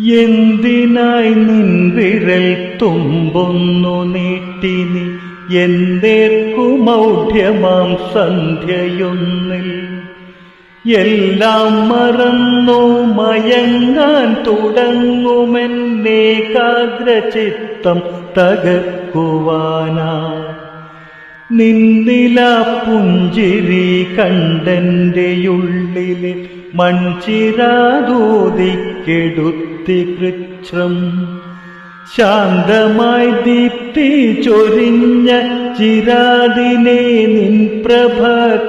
എന്തിനായി നിൻ വിരൽ തുമ്പൊന്നു നീട്ടിനി? എന്തേർക്കു മൗഢ്യമാം സന്ധ്യയൊന്നിൽ? എല്ലാം മറന്നു മയങ്ങാൻ തുടങ്ങുമെന്നേകാഗ്രചിത്തം തകർക്കുവാനാ. നിന്നില പുഞ്ചിരി കണ്ടന്റെ ഉള്ളിലെ മൺചിരാതൂതിക്കെടുത്തി കൃച്ഛം ശാന്തമായി ദീപ്തി ചൊരിഞ്ഞ ചിരാതിനെ നിൻ പ്രഭ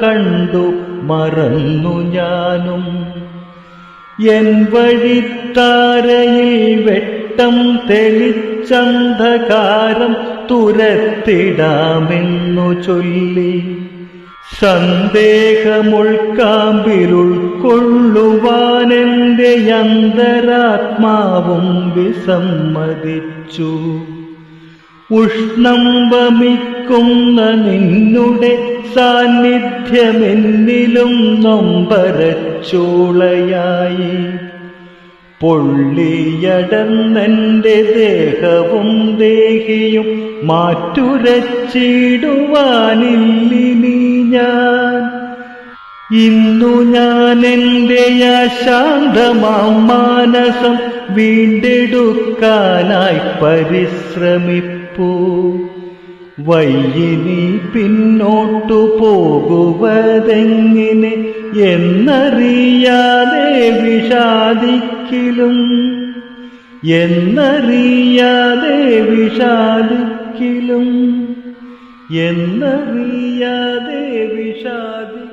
കണ്ടു മറന്നു ഞാനും. എൻ വഴിത്താരയിൽ വെട്ടം തെളിച്ചന്ധകാരം തുരത്തിടാമെന്നു ചൊല്ലി സന്ദേഹമുൾക്കാമ്പിലുൾക്കൊള്ളുവാനെന്റെ അന്തരാത്മാവും വിസമ്മതിച്ചു. ഉഷ്ണം വമിക്കുന്ന നിന്നുടെ സാന്നിധ്യമെന്നിലും നൊമ്പരച്ചൂളയായി. പൊള്ളിയടന്നെന്റെ ദേഹവും ദേഹിയും മാറ്റുരച്ചിടുവാനില്ലിനി ഞാൻ. ഇന്നു ഞാൻ എന്റെ അശാന്തമാം മാനസം വീണ്ടെടുക്കാനായി പരിശ്രമിപ്പൂ. വയ്യിനി പിന്നോട്ടു പോകുവതെങ്ങിനെ എന്നറിയാതെ വിഷാദിക്കിലും. എന്നറിയാതെ വിഷാദിക്കിലും. എന്നറിയാതെ വിഷാദി